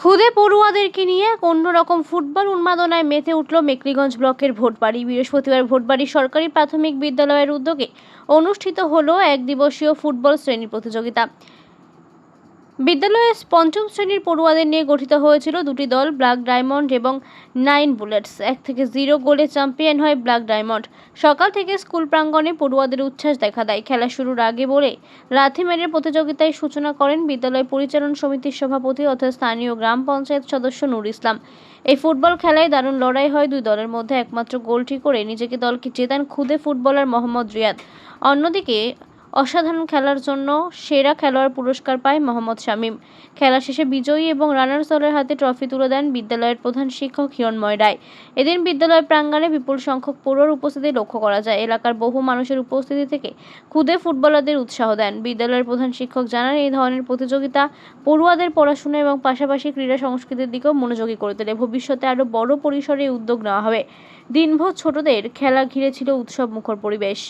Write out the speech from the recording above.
খুদে পড়ুয়াদেরকে নিয়ে অন্যরকম ফুটবল উন্মাদনায় মেতে উঠল মেকলিগঞ্জ ব্লকের ভোটবাড়ি। বৃহস্পতিবার ভোটবাড়ি সরকারি প্রাথমিক বিদ্যালয়ের উদ্যোগে অনুষ্ঠিত হলো এক দিবসীয় ফুটবল শ্রেণি প্রতিযোগিতা। বিদ্যালয়ের পঞ্চম শ্রেণির পড়ুয়াদের নিয়ে গঠিত হয়েছিল দুটি দল, ব্ল্যাক ডায়মন্ড এবং নাইন বুলেটস। এক থেকে জিরো গোলে চ্যাম্পিয়ন হয় ব্ল্যাক ডায়মন্ড। সকাল থেকে স্কুল প্রাঙ্গণে পড়ুয়াদের উচ্ছ্বাস দেখা দেয়। খেলা শুরুর আগে বলে লাথি মেরে প্রতিযোগিতায় সূচনা করেন বিদ্যালয় পরিচালন সমিতির সভাপতি তথা স্থানীয় গ্রাম পঞ্চায়েত সদস্য নুর ইসলাম। এই ফুটবল খেলায় দারুণ লড়াই হয় দুই দলের মধ্যে। একমাত্র গোলটি করে নিজেকে দলকে জেতান খুদে ফুটবলার মোহাম্মদ রিয়াদ। অন্যদিকে অসাধারণ খেলার জন্য সেরা খেলোয়াড় পুরস্কার পায় মোহাম্মদ শামীম। খেলা শেষে বিজয়ী এবং রানার্স দলের হাতে ট্রফি তুলে দেন বিদ্যালয়ের প্রধান শিক্ষক হিরণময় রায় এদিন বিদ্যালয় প্রাঙ্গণে বিপুল সংখ্যক পড়ুয়ার উপস্থিতি লক্ষ্য করা যায়। এলাকার বহু মানুষের উপস্থিতি থেকে খুদে ফুটবলারদের উৎসাহ দেন। বিদ্যালয়ের প্রধান শিক্ষক জানান, এই ধরনের প্রতিযোগিতা পড়ুয়াদের পড়াশোনা এবং পাশাপাশি ক্রীড়া সংস্কৃতির দিকেও মনোযোগী করে তোলে। ভবিষ্যতে আরও বড় পরিসরে উদ্যোগ নেওয়া হবে। দিনভর ছোটদের খেলা ঘিরে ছিল উৎসব মুখর পরিবেশ।